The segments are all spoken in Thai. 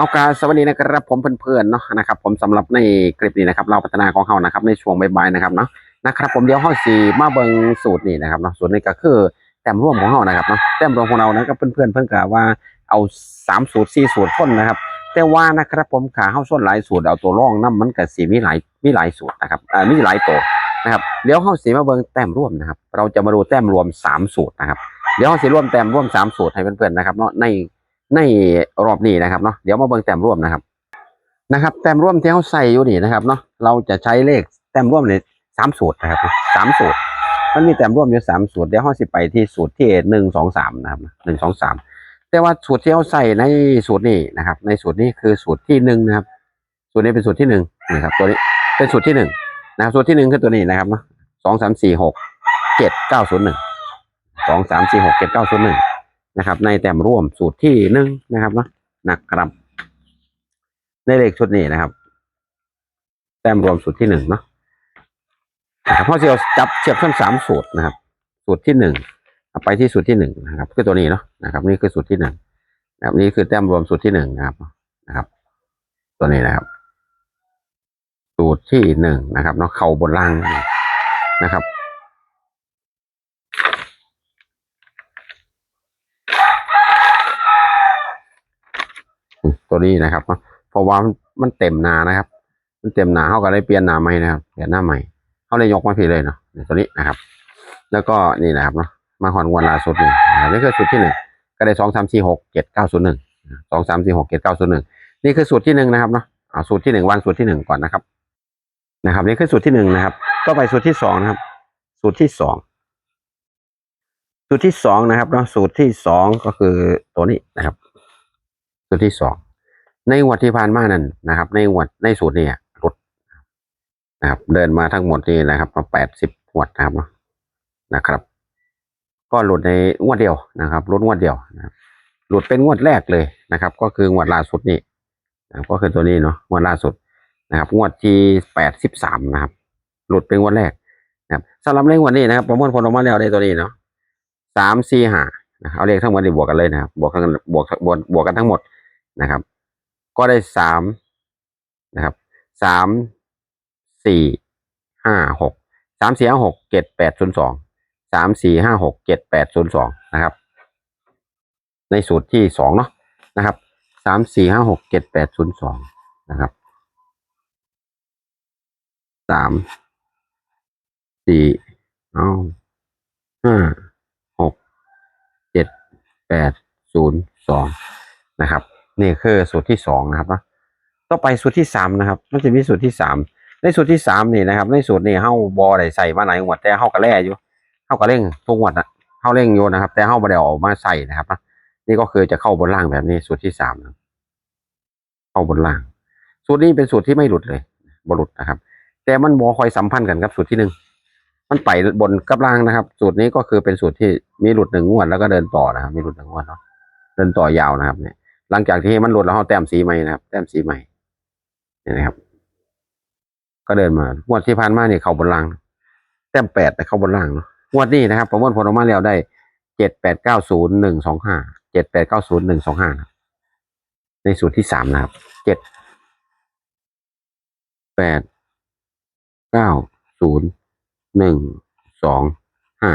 เอาการสวัสดีนะครับผมเพื่อนๆเนาะนะครับผมสำหรับในคลิปนี้นะครับเราพัฒนาของเขานะครับในช่วงบ่ายๆนะครับเนาะนะครับผมเดี๋ยวห้อสีมาเบิงสูตรนี่นะครับเนาะสูตรนี้ก็คือแต้มร่วมของเรานะครับเนาะแต้มรวมของเรานะครับเพื่อนๆเพิ่งกะว่าเอาสามสูตรสี่สูตรพ่นนะครับ แต่ว่านะครับผมขาเข้าส้นหลายสูตรเอาตัวร่องน้ำมันกับสีมีหลายมีหลายสูตรนะครับอ่ามีหลายตัวนะครับเดี๋ยวเข้าสีมาเบิงแต้มร่วมนะครับ เราจะมาดูแต้มรวมสามสูตรนะครับเดี๋ยวเข้าสีร่วมแต้มร่วมสามสูตรให้เพื่อนๆนะครับเนาะใน ในรอบนี้นะครับเนาะเดี๋ยวมาเบิ่งแต้มร่วมนะครับ นะครับ แต้มร่วมที่เขาใส่อยู่นี่นะครับเนาะเราจะใช้เลขแต้มร่วมเลยสามสูตรนะครับสามสูตร มันมีแต้มร่วมอยู่สามสูตรเดี๋ยวเขาสิไปที่สูตรที่หนึ่งสองสามนะครับหนึ่งสองสามแต่ว่าสูตรที่เขาใส่ในสูตรนี้นะครับ ในสูตรนี้คือสูตรที่หนึ่งนะครับ สูตรนี้เป็นสูตรที่หนึ่งนะครับ ตัวนี้เป็นสูตรที่หนึ่งนะครับสูตรที่หนึ่งคือตัวนี้นะครับเนาะสองสามสี่หกเจ็ดเก้าศูนย์หนึ่งสองสามสี่หกเจ็ดเก้าศูนย์หนึ่ง นะครับ ในแต้มร่วมสูตรที่หนึ่งนะครับเนาะนะครับ ในเลขชุดนี้นะครับ แต้มรวมสูตรที่หนึ่งเนาะนะครับพอเสียวจับเทียบทั้งสามสูตรนะครับ สูตรที่หนึ่งไปที่สูตรที่หนึ่งนะครับ คือตัวนี้เนาะนะครับ นี่คือสูตรที่หนึ่งนะครับนี่คือแต้มรวมสูตรที่หนึ่งนะครับนะครับ ตัวนี้นะครับ สูตรที่หนึ่งนะครับเนาะเข่าบนล่างนะครับ ตัวนี้นะครับเนาะพราะว่ามันเต็มหนานะครับ มันเต็มหนาเขาก็เลยเปลี่ยนหนาใหม่นะครับเปลี่ยนหน้าใหม่เขาเลยยกมาพี่เลยเนาะตัวนี้นะครับ แล้วก็นี่นะครับเนาะมาหอนวันลาสุดนี่นี่คือสูตรที่หนึ่งก็ได้สองสามสี่หกเจ็ดเก้าศูนย์หนึ่งสองสามสี่หกเจ็ดเก้าศูนย์หนึ่งนี่คือสูตรที่หนึ่งนะครับเนาะเอาสูตรที่หนึ่งวางสูตรที่หนึ่งก่อนนะครับ นะครับ นี่คือสูตรที่หนึ่งนะครับก็ไปสูตรที่สองนะครับ สูตรที่สองสูตรที่สองนะครับเนาะสูตรที่สองก็คือตัวนี้นะครับ สูตรที่สองในงวดที่ผ่านมานั่นนะครับ ในงวดในสูตรเนี่ยลดนะครับ เดินมาทั้งหมดนี่นะครับมาแปดสิบงวดนะครับนะครับ ก็หลุดในงวดเดียวนะครับลดงวดเดียวนะครับหลุดเป็นงวดแรกเลยนะครับ ก็คืองวดล่าสุดนี่นะก็คือตัวนี้เนาะงวดล่าสุดนะครับ งวดที่แปดสิบสามนะครับ หลุดเป็นงวดแรกนะครับสำหรับในงวดนี้นะครับประมวลผลออกมาแล้วได้ตัวนี้เนาะสามสี่ห้านะครับเอาเลขทั้งหมดที่บวกกันเลยนะครับบวกกันบวกบวกบวกกันทั้งหมด นะครับ ก็ได้สามนะครับสามสี่ห้าหกสามสี่ห้าหกเจ็ดแปดศูนย์สองสามสี่ห้าหกเจ็ดแปดศูนย์สองนะครับ ในสูตรที่สองเนาะนะครับสามสี่ห้าหกเจ็ดแปดศูนย์สองนะครับสามสี่เอาห้าหกเจ็ดแปดศูนย์สองนะครับ นี่คือสูตรที่สองนะครับนะต่อไปสูตรที่สามนะครับ มันจะมีสูตรที่สามในสูตรที่สามนี่นะครับ ในสูตรนี้เฮาบอได้ใส่มาไหลายงวดแต่เฮากระแล่อยู่เฮากระเร่งทุกงวดนะเฮาเร่งอยู่นะครับ แต่เฮาบ่ได้อาออกมาใส่นะครับนะนี่ก็คือจะเข้าบนล่างแบบนี้สูตรที่สามนะเข้าบนล่าง สูตรนี้เป็นสูตรที่ไม่หลุดเลยบ่หลุดนะครับ แต่มันบ่คอยสัมพันธ์กันครับสูตรที่หนึ่งมันไปบนกับล่างนะครับ สูตรนี้ก็คือเป็นสูตรที่มีหลุดหนึ่งงวดแล้วก็เดินต่อนะครับ มีหลุดหนึ่งงวดเนาะเดินต่อยาวนะครับเนี่ย หลังจากที่มันหลุดแล้วเขาแต้มสีใหม่นะครับ แต้มสีใหม่นี่นะครับ ก็เดินมางวดที่ผ่านมาเนี่ยเข้าบนล่าง แต้มแปดแต่เข้าบนล่างเนาะงวดนี้นะครับประมวลผลออกมาแล้วได้เจ็ดแปดเก้าศูนย์หนึ่งสองห้าเจ็ดแปดเก้าศูนย์หนึ่งสองห้าในสูตรที่สามนะครับเจ็ดแปดเก้าศูนย์หนึ่งสองห้า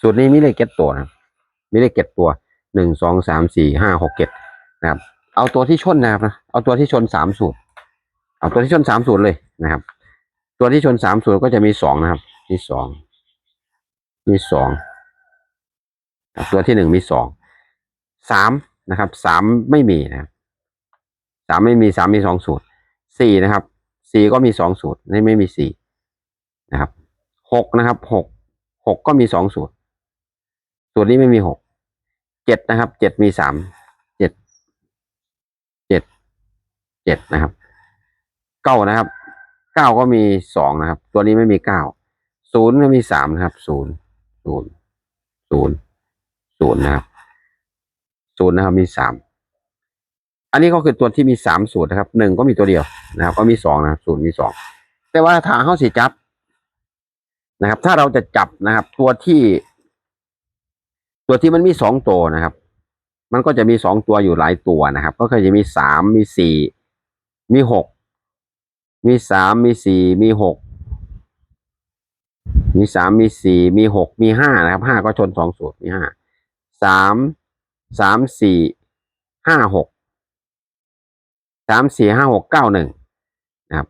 สูตรนี้มีเลขเก็ตตัวนะมีเลขเก็ตตัวหนึ่งสองสามสี่ห้าหกเจ็ด นะครับ เอาตัวที่ชนนะครับนะเอาตัวที่ชนสามสูตร เอาตัวที่ชนสามสูตรเลยนะครับ ตัวที่ชนสามสูตรก็จะมีสองนะครับ มีสองมีสองตัวที่หนึ่งมีสองสามนะครับสามไม่มีนะครับสามไม่มีสามมีสองสูตรสี่นะครับสี่ก็มีสองสูตรนี่ไม่มีสี่นะครับหกนะครับหกหกก็มีสองสูตร สูตรนี้ไม่มีหกเจ็ดนะครับเจ็ดมีสาม เจ็ดเจ็ดนะครับเก้านะครับเก้าก็มีสองนะครับ ตัวนี้ไม่มีเก้าศูนย์ไม่มีสามนะครับศูนย์ศูนย์ศูนย์ศูนย์นะครับศูนย์นะครับมีสามอันนี้ก็คือตัวที่มีสามสูตรนะครับหนึ่งก็มีตัวเดียวนะครับ ก็มีสองนะครับศูนย์มีสองแต่ว่าทางเข้าสีจับนะครับ ถ้าเราจะจับนะครับ ตัวที่ ตัวที่มันมีสองตัวนะครับ มันก็จะมีสองตัวอยู่หลายตัวนะครับ ก็คือจะมีสามมีสี่ มีหก มีสาม มีสี่ มีหก มีสาม มีสี่ มีหก มีห้านะครับ ห้าก็ชนสองสูตร มีห้า สาม สามสี่ ห้าหก สามสี่ห้าหกเก้าหนึ่งนะครับ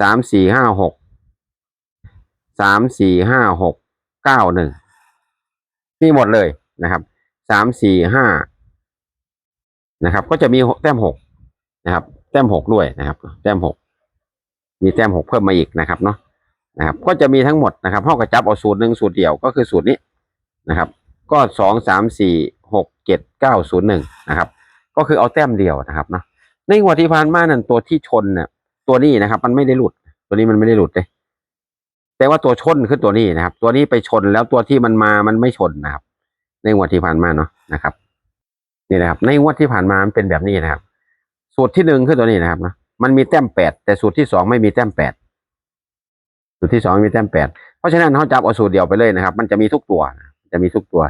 สามสี่ห้าหก สามสี่ห้าหก เก้าหนึ่งนี่หมดเลยนะครับ สามสี่ห้านะครับ ก็จะมีแต้มหกนะครับ แต้มหกด้วยนะครับ แต้มหกมีแต้มหกเพิ่มมาอีกนะครับเนาะนะครับ ก็จะมีทั้งหมดนะครับเท่ากับจับเอาสูตรหนึ่งสูตรเดียวก็คือสูตรนี้นะครับ ก็สองสามสี่หกเจ็ดเก้าศูนย์หนึ่งนะครับ ก็คือเอาแต้มเดียวนะครับเนาะในงวดที่ผ่านมานั่นตัวที่ชนเนี่ยตัวนี้นะครับ มันไม่ได้หลุด ตัวนี้มันไม่ได้หลุดเลยแต่ว่าตัวชนคือตัวนี้นะครับ ตัวนี้ไปชนแล้วตัวที่มันมามันไม่ชนนะครับ ในงวดที่ผ่านมาเนาะนะครับ นี่นะครับ ในงวดที่ผ่านมามันเป็นแบบนี้นะครับ สูตรที่หนึ่งคือตัวนี้นะครับนะมันมีแต้มแปดแต่สูตรที่สองไม่มีแต้มแปดสูตรที่สองไม่มีแต้มแปดเพราะฉะนั้นเขาจับเอาสูตรเดียวไปเลยนะครับ มันจะมีทุกตัวจะมีทุกตัว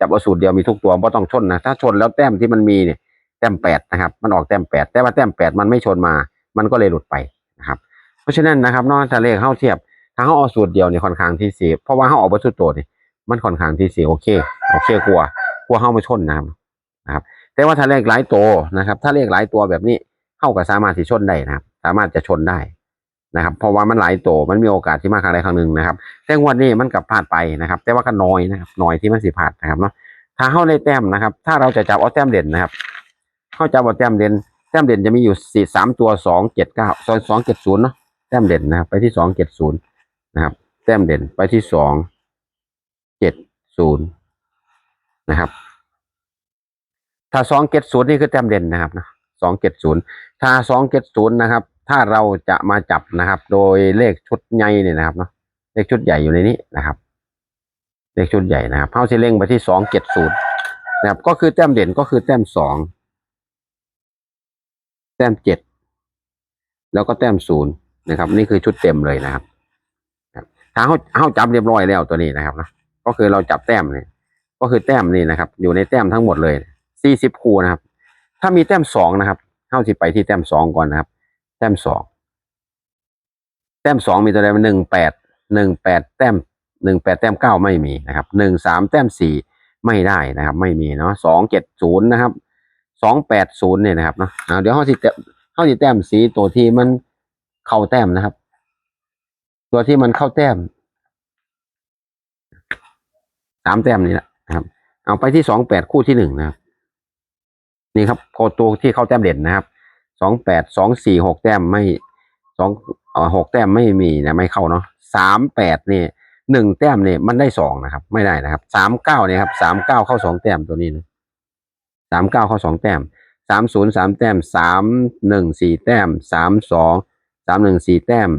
จับเอาสูตรเดียวมีทุกตัวไม่ต้องชนนะถ้าชนแล้วแต้มที่มันมีเนี่ยแต้มแปดนะครับ มันออกแต้มแปดแต่ว่าแต้มแปดมันไม่ชนมา มันก็เลยหลุดไปนะครับ เพราะฉะนั้นนะครับนอกจากเลขเข้าเทียบถ้าเขาเอาสูตรเดียวเนี่ยค่อนข้างที่สีเพราะว่าเขาออกวัตถุตัวนี่มันค่อนข้างที่สีโอเคโอเคกลัวกลัวเข้ามาชนนะครับนะครับ แต่ว่าถ้าเลขหลายตัวนะครับ ถ้าเลขหลายตัวแบบนี้เข้ากับสามารถที่ชนได้นะครับ สามารถจะชนได้นะครับ เพราะว่ามันหลายตัวมันมีโอกาสที่มากครั้งใดครั้งหนึ่งนะครับ แต่วดนี้มันกลับพลาดไปนะครับ แต่ว่าก็น้อยนะครับน้อยที่มันสิพลาดนะครับเนาะถ้าเข้าในแต้มนะครับ ถ้าเราจะจับเอาแต้มเด่นนะครับเข้าจับเอาแต้มเด่นแต้มเด่นจะมีอยู่สี่สามตัวสองเจ็ดเก้าสองสองเจ็ดศูนย์เนาะแต้มเด่นนะครับ ไปที่สองเจ็ดศูนย์นะครับ แต้มเด่นไปที่สองเจ็ดศูนย์นะครับ ถ้าสองเจ็ดศูนย์นี่คือแต้มเด่นนะครับนะสองเจ็ดศูนย์ถ้าสองเจ็ดศูนย์นะครับ ถ้าเราจะมาจับนะครับ โดยเลขชุดใหญ่เนี่ยนะครับเนาะเลขชุดใหญ่อยู่ในนี้นะครับ เลขชุดใหญ่นะครับเข้าที่เล่งไปที่สองเจ็ดศูนย์นะครับ ก็คือแต้มเด่นก็คือแต้มสองแต้มเจ็ดแล้วก็แต้มศูนย์นะครับ นี่คือชุดเต็มเลยนะครับครับถ้าเขาเขาจับเรียบร้อยแล้วตัวนี้นะครับนะก็คือเราจับแต้มเนี่ยก็คือแต้มนี่นะครับ อยู่ในแต้มทั้งหมดเลย สี่สิบคู่นะครับ ถ้ามีแต้มสองนะครับเข้าสิไปที่แต้มสองก่อนนะครับ แต้มสองแต้มสองมีตัวใดมันหนึ่งแปดหนึ่งแปดแต้มหนึ่งแปดแต้มเก้าไม่มีนะครับหนึ่งสามแต้มสี่ไม่ได้นะครับ ไม่มีเนาะสองเจ็ดศูนย์นะครับสองแปดศูนย์เนี่ยนะครับเนาะเดี๋ยวเข้าสิแต้มเข้าสิแต้มสีตัวที่มันเข้าแต้มนะครับ ตัวที่มันเข้าแต้มสามแต้มนี่แหละนะครับ เอาไปที่สองแปดคู่ที่หนึ่งนะครับ นี่ครับโคตัวที่เข้าแต้มเด่นนะครับสองแปดสองสี่หกแต้มไม่สองหกแต้มไม่มีนะไม่เข้าเนาะสามแปดนี่หนึ่งแต้มเนี่ยมันได้สองนะครับ ไม่ได้นะครับสามเก้าเนี่ยครับสามเก้าเข้าสองแต้มตัวนี้นะสามเก้าเข้าสองแต้มสามศูนย์สามแต้มสามหนึ่งสี่แต้มสามสองสามหนึ่งสี่แต้ม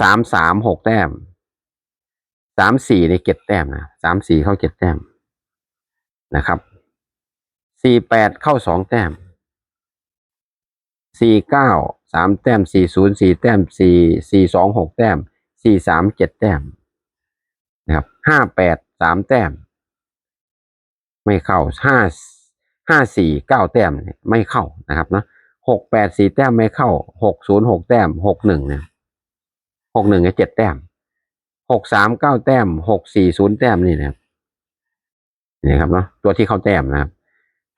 สามสามหกแต้มสามสี่ในเจ็ดแต้มนะสามสี่เข้าเจ็ดแต้มนะครับ สี่แปดเข้าสองแต้มสี่เก้าสามแต้มสี่ศูนย์สี่แต้มสี่สี่สองหกแต้มสี่สามเจ็ดแต้มนะครับห้าแปดสามแต้ม ไม่เข้าห้าห้าสี่เก้าแต้มไม่เข้านะครับนะหกแปดสี่แต้มไม่เข้าหกศูนย์หกแต้มหกหนึ่งเนี่ยหกหนึ่งเนี่ยเจ็ดแต้มหกสามเก้าแต้มหกสี่ศูนย์แต้มนี่นะครับนี่ครับเนาะตัวที่เข้าแต้มนะครับ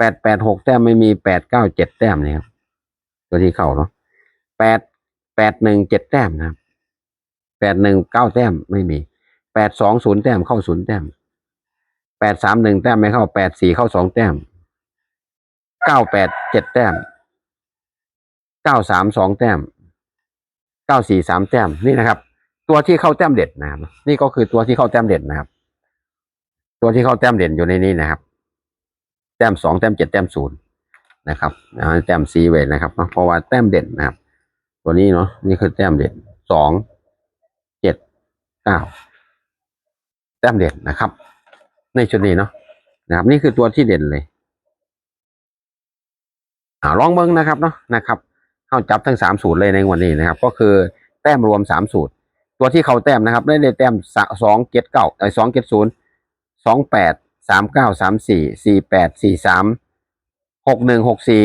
ปดแปดหกแต้มไม่มีแปดเก้าเจ็ดแต้มนี่ครับตัวที่เข้าเนาะแปดแปดหนึ่งเจ็ดแต้มนะครับแปดหนึ่งเก้าแต้มไม่มีแปดสองศูนย์แต้มเข้าศูนย์แต้มแปดสามหนึ่งแต้มไม่เข้าแปดสี่เข้าสองแต้มเก้าแปดเจ็ดแต้มเก้าสามสองแต้มเก้าสี่สามแต้มนี่นะครับ ตัวที่เข้าแต้มเด็ดนะครับ นี่ก็คือตัวที่เข้าแต้มเด็ดนะครับ ตัวที่เข้าแต้มเด่นอยู่ในนี้นะครับ ต้มสองแต้มเจ็ดแต้มศูนย์นะครับเอาแต้มซีไว้นะครับเพราะว่าแต้มเด่นนะครับ ตัวนี้เนาะนี่คือแต้มเด่นสองเจ็ดเก้าแต้มเด่นนะครับ ในชุดนี้เนาะนะครับ นี่คือตัวที่เด่นเลยอ่าลองเบิ้งนะครับเนาะนะครับ เข้าจับทั้งสามสูตรเลยในวันนี้นะครับ ก็คือแต้มรวมสามสูตร ตัวที่เขาแต้มนะครับได้เลยแต้มสองเจ็ดเก้าไอ้สองเจ็ดศูนย์สองแปด สามเก้าสามสี่สี่แปดสี่สามหกหนึ่งหกสี่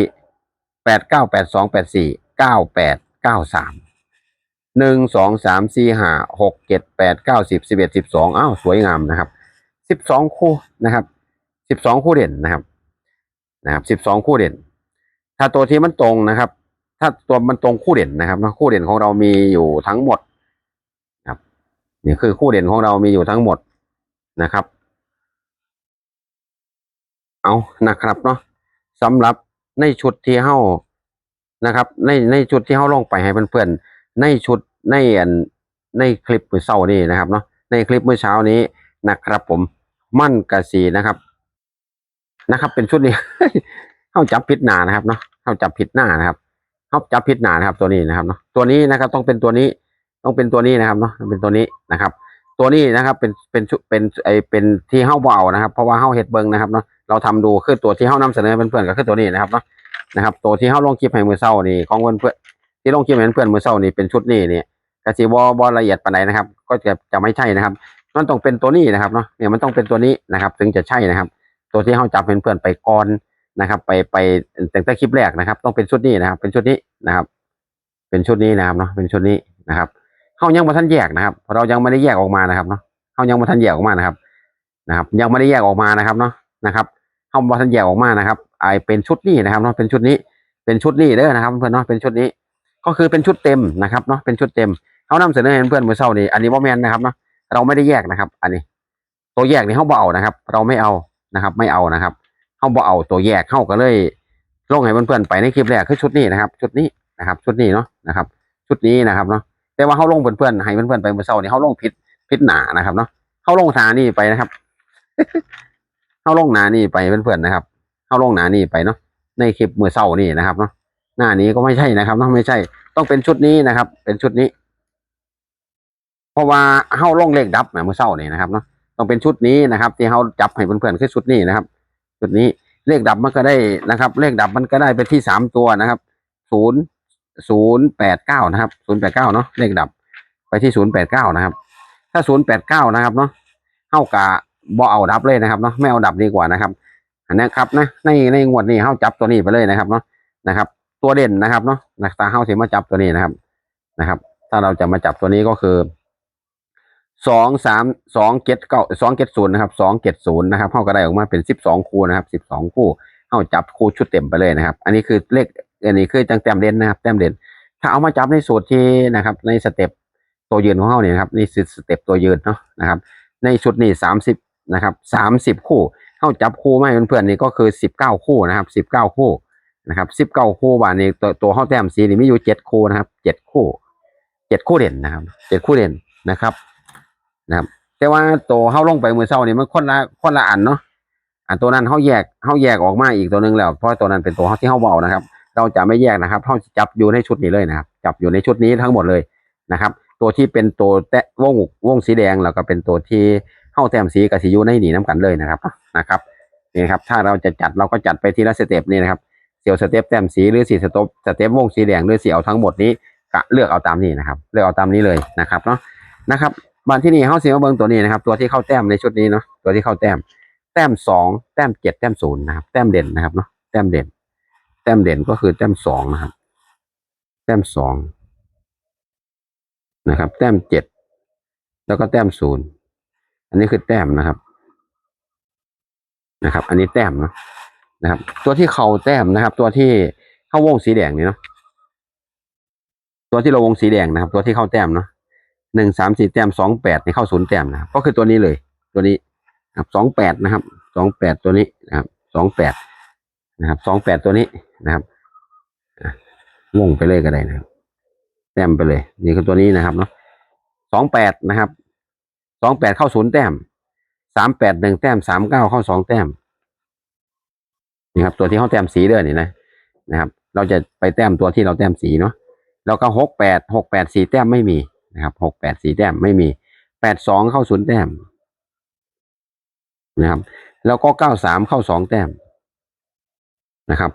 แปดเก้าแปดสองแปดสี่เก้าแปดเก้าสามหนึ่งสองสามสี่ห้าหกเจ็ดแปดเก้าสิบสิบเอ็ดสิบสองอ้าวสวยงามนะครับสิบสองคู่นะครับสิบสองคู่เด่นนะครับนะครับสิบสองคู่เด่น ถ้าตัวที่มันตรงนะครับ ถ้าตัวมันตรงคู่เด่นนะครับนะคู่เด่นของเรามีอยู่ทั้งหมดครับนี่คือคู่เด่นของเรามีอยู่ทั้งหมดนะครับ เอานะครับเนาะสำหรับในชุดที่เฮานะครับ ในในชุดที่เฮาลงไปให้เพื่อนๆในชุดในอันในคลิปมื้อเช้านี้นะครับเนาะในคลิปเมื่อเช้านี้นะครับ ผมมั่นกะสีนะครับ นะครับ เป็นชุดนี้เฮาจับผิดหนานะครับเนาะเฮาจับผิดหน้านะครับเฮาจับผิดหนานะครับ ตัวนี้นะครับเนาะตัวนี้นะครับต้องเป็นตัวนี้ต้องเป็นตัวนี้นะครับเนาะต้องเป็นตัวนี้นะครับ ตัวนี้นะครับเป็นเป็นชุดเป็นไอเป็นที่เฮาเอานะครับ เพราะว่าเฮาเฮ็ดเบิงนะครับเนาะ เราทำดูคือตัวที่เฮานำเสนอเพื่อนๆก็คือตัวนี้นะครับเนาะนะครับ ตัวที่เฮาลงคลิปให้มือเช้านี่ของเพื่อนเพื่อนที่ลงคลิปให้เพื่อนมือเช้านี่เป็นชุดนี้นี่ก็สิบ่บ่ละเอียดปานใดนะครับ ก็จะจะไม่ใช่นะครับมันต้องเป็นตัวนี้นะครับเนาะเนี่ยมันต้องเป็นตัวนี้นะครับ ถึงจะใช่นะครับ ตัวที่เฮาจับเพื่อนๆไปก่อนนะครับ ไปไปแตั้งแต่คลิปแรกนะครับ ต้องเป็นชุดนี้นะครับ เป็นชุดนี้นะครับ เป็นชุดนี้นะครับเนาะเป็นชุดนี้นะครับเฮายังบ่ทันแยกนะครับเพราะเรายังไม่ได้แยกออกมานะครับเนาะเฮายังบ่ทันแยกออกมานะครับนะครับ ยังไม่ได้แยกออกมานะครับเนาะนะครับ เฮาบ่ทันแยกออกมานะครับไอเป็นชุดนี้นะครับเนาะเป็นชุดนี้เป็นชุดนี้เด้อนะครับเพื่อนเนาะเป็นชุดนี้ ก็คือเป็นชุดเต็มนะครับเนาะเป็นชุดเต็มเฮานำเสนอให้เพื่อนมือเช้านี้อันนี้บ่แม่นนะครับเนาะเราไม่ได้แยกนะครับ อันนี้ ตัวแยกนี่เฮาบ่เอานะครับ เราไม่เอานะครับ ไม่เอานะครับเฮาบ่เอาตัวแยกเฮาก็เลยลงให้เพื่อนๆไปในคลิปแรกคือชุดนี้นะครับ ชุดนี้นะครับ ชุดนี้เนาะนะครับ ชุดนี้นะครับเนาะแต่ว่าเฮาลงเพื่อนๆให้เพื่อนๆไปมือเช้านี่เฮาลงผิดผิดหนานะครับเนาะเฮาลงทานี่ไปนะครับ เฮาลงหนานี่ไปเพื่อนๆนะครับเฮาลงหนานี่ไปเนาะในคลิปมือเช้านี่นะครับเนาะหน้านี้ก็ไม่ใช่นะครับเนาะไม่ใช่ ต้องเป็นชุดนี้นะครับ เป็นชุดนี้ เพราะว่าเฮาลงเลขดับนะมือเช้านี่นะครับเนาะต้องเป็นชุดนี้นะครับ ที่เฮาจับให้เพื่อนๆคือชุดนี้นะครับ ชุดนี้เลขดับมันก็ได้นะครับ เลขดับมันก็ได้ไปที่สามตัวนะครับศูนย์ศูนย์แปดเก้านะครับศูนย์แปดเก้าเนาะเลขดับ ไปที่ศูนย์แปดเก้านะครับ ถ้าศูนย์แปดเก้านะครับเนาะเท่ากับ บ่เอาดับเลยนะครับเนาะไม่เอาดับดีกว่านะครับอันนี้ครับนะในในงวดนี้เฮาจับตัวนี้ไปเลยนะครับเนาะนะครับ ตัวเด่นนะครับเนาะนะตาเฮาเสิมาจับตัวนี้นะครับนะครับ ถ้าเราจะมาจับตัวนี้ก็คือสองสามสองเจ็ดเก้าสองเจ็ดศูนย์นะครับสองเจ็ดศูนย์นะครับเฮาก็ได้ออกมาเป็นสิบสองคู่นะครับสิบสองคู่เฮาจับคู่ชุดเต็มไปเลยนะครับ อันนี้คือเลขอันนี้คือจังแต้มเด่นนะครับแต้มเด่น ถ้าเอามาจับในสูตรที่นะครับ ในสเต็ปตัวยืนของเขาเนี่ยครับนี่คือสเต็ปตัวยืนเนาะนะครับ ในชุดนี้สามสิบ นะครับสามสิบคู่เข้าจับคู่มาให้เพื่อนๆนี่ก็คือสิบเก้าคู่นะครับสิบเก้าคู่นะครับสิบเก้าคู่บาทนี้ตัวตัวเข้าแต้มสีนี่มีอยู่เจ็ดคู่นะครับเจ็ดคู่เจ็ดคู่เด่นนะครับเจ็ดคู่เด่นนะครับนะครับแต่ว่าตัวเข้าลงไปมือเศร้านี่มันคนละคนละอันเนาะอันตัวนั้นเขาแยกเขาแยกออกมาอีกตัวหนึงแล้วเพราะตัวนั้นเป็นตัวที่เขาเบานะครับ เราจะไม่แยกนะครับเขาจับอยู่ในชุดนี้เลยนะครับ จับอยู่ในชุดนี้ทั้งหมดเลยนะครับ ตัวที่เป็นตัวแตะวงวงสีแดงแล้วก็เป็นตัวที่ เข้าแต้มสีกับสีอยู่ในหนีน้ำกันเลยนะครับนะครับนี่ครับถ้าเราจะจัดเราก็จัดไปทีละสเต็ปนี่นะครับเสียวสเต็ปแต้มสีหรือสีสเต็ปสเต็ปวงสีแดงหรือสีเอาทั้งหมดนี้ก็เลือกเอาตามนี้นะครับ เลือกเอาตามนี้เลยนะครับเนาะนะครับบานที่นี่เข้าสีมาเบิ้งตัวนี้นะครับ ตัวที่เข้าแต้มในชุดนี้เนาะตัวที่เข้าแต้ม แต้มสองแต้มเจ็ดแต้มศูนย์นะครับ แต้มเด่นนะครับเนาะแต้มเด่น แต้มเด่นก็คือแต้มสองนะครับ แต้มสองนะครับ แต้มเจ็ดแล้วก็แต้มศูนย์ อันนี้คือแต้มนะครับนะครับ อันนี้แต้มนะนะครับ ตัวที่เขาแต้มนะครับ ตัวที่เข้าวงสีแดงนี่เนาะตัวที่เราวงสีแดงนะครับ ตัวที่เข้าแต้มเนาะหนึ่งสามสี่แต้มสองแปดนี่เข้าศูนย์แต้มนะครับก็คือตัวนี้เลย ตัวนี้ครับสองแปดนะครับสองแปดตัวนี้นะครับสองแปดนะครับสองแปดตัวนี้นะครับวงไปเลยก็ได้นะครับ แต้มไปเลย นี่คือตัวนี้นะครับเนาะสองแปดนะครับ สองแปดเข้าศูนย์แต้มสามแปดหนึ่งแต้มสามเก้าเข้าสองแต้มนี่ครับ ตัวที่เข้าแต้มสีเด้อนี่นะนะครับ เราจะไปแต้มตัวที่เราแต้มสีเนาะแล้วก็หกแปดหกแปดสีแต้มไม่มีนะครับหกแปดสีแต้มไม่มีแปดสองเข้าศูนย์แต้มนะครับ แล้วก็เก้าสามเข้าสองแต้มนะครับ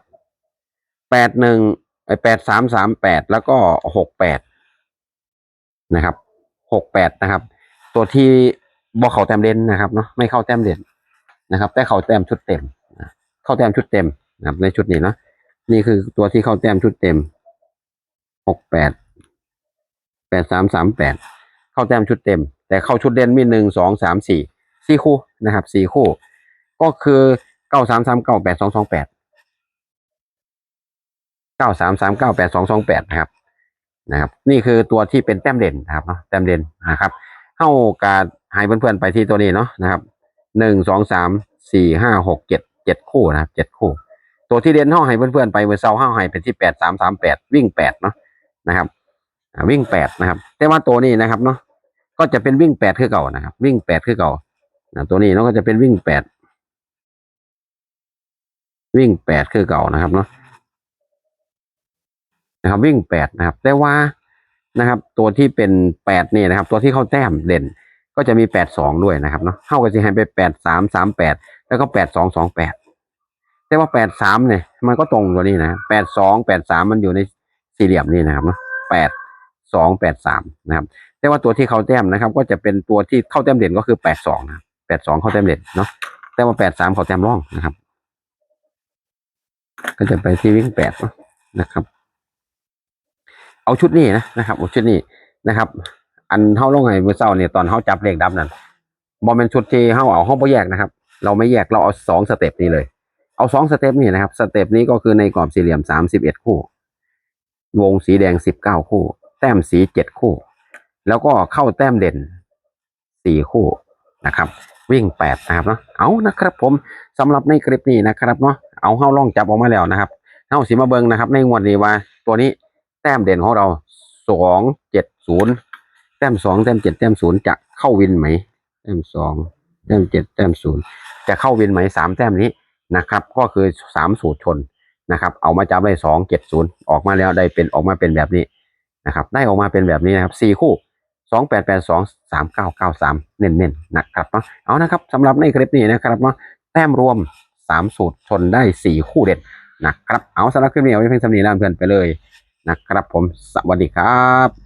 แปดหนึ่งไอแปดสามสามแปดแล้วก็หกแปดนะครับหกแปดนะครับ ตัวที่บอเข้าแต้มเด่นนะครับเนาะไม่เข้าแต้มเด่นนะครับ แต่เขาแต้มชุดเต็มเข้าแต้มชุดเต็มนะครับ ในชุดนี้เนาะนี่คือตัวที่เข้าแต้มชุดเต็มหกแปดแปดสามสามแปดเข้าแต้มชุดเต็ม แต่เข้าชุดเด่นมีหนึ่งสองสามสี่สี่คู่นะครับสี่คู่ ก็คือเก้าสามสามเก้าแปดสองสองแปดเก้าสามสามเก้าแปดสองสองแปดนะครับนะครับ นี่คือตัวที่เป็นแต้มเด่นนะครับเนาะแต้มเด่นนะครับ เข้าการให้เพื่อนๆไปที่ตัวนี้เนาะนะครับหนึ่งสองสามสี่ห้าหกเจ็ดเจ็ดคู่นะครับเจ็ดคู่ ตัวที่เด่นเข้าให้เพื่อนๆไปเมื่อเช้าเข้าให้เป็นที่แปดสามสามแปดวิ่งแปดเนาะนะครับวิ่งแปดนะครับ แต่ว่าตัวนี้นะครับเนาะก็จะเป็นวิ่งแปดคือเก่านะครับ วิ่งแปดคือเก่านะตัวนี้เนาะก็จะเป็นวิ่งแปดวิ่งแปดคือเก่านะครับเนาะนะครับวิ่งแปดนะครับ แต่ว่า นะครับ ตัวที่เป็นแปดนี่นะครับ ตัวที่เข้าแต้มเด่น ก็จะมีแปดสองด้วยนะครับเนาะเข้ากันสิให้ไปแปดสามสามแปดแล้วก็แปดสองสองแปดแต่ว่าแปดสามเนี่ยมันก็ตรงตัวนี้นะแปดสองแปดสามมันอยู่ในสี่เหลี่ยมนี่นะครับเนาะแปดสองแปดสามนะครับ แต่ว่าตัวที่เข้าแต้มนะครับ ก็จะเป็นตัวที่เข้าแต้มเด่นก็คือแปดสองนะแปดสองเข้าแต้มเด่นเนาะแต่ว่าแปดสามเข้าแต้มร่องนะครับ ก็จะไปที่วิ่งแปดนะครับ เอาชุดนี้นะนะครับเอาชุดนี้นะครับ อันเฮาลงไห้เมื่อเช้าเนี่ยตอนเฮาจับเลขดับนั่นบ่แม่นชุดที่เฮาเอาเฮาบ่แยกนะครับ เราไม่แยกเราเอาสองสเต็ปนี้เลย เอาสองสเต็ปนี้นะครับสเต็ปนี้ก็คือในกรอบสี่เหลี่ยมสามสิบเอ็ดคู่ วงสีแดงสิบเก้าคู่ แต้มสีเจ็ดคู่ แล้วก็เข้าแต้มเด่นสี่คู่นะครับ วิ่งแปดนะครับเนาะเอานะครับผมสำหรับในคลิปนี้นะครับเนาะเอาเฮาล่องจับออกมาแล้วนะครับเฮาสิมาเบิงนะครับ ในงวดนี้ว่าตัวนี้ แต้มเด่นของเราสองเจ็ดศูนย์แต้มสองแต้มเจ็ดแต้มศูนย์จะเข้าวินไหม แต้มสองแต้มเจ็ดแต้มศูนย์จะเข้าวินไหมสามแต้มนี้นะครับ ก็คือสามสูตรชนนะครับ เอามาจับได้สองเจ็ดศูนย์ออกมาแล้วได้เป็นออกมาเป็นแบบนี้นะครับ ได้ออกมาเป็นแบบนี้นะครับสี่คู่สองแปดแปดสองสามเก้าเก้าสามเน้นๆนะครับเนาะเอานะครับสำหรับในคลิปนี้นะครับเนาะแต้มรวมสามสูตรชนได้สี่คู่เด็ดนะครับ เอาสำหรับคลิปนี้เอาไว้เพียงสำนีแล้วเพื่อนไปเลย นะครับผมสวัสดีครับ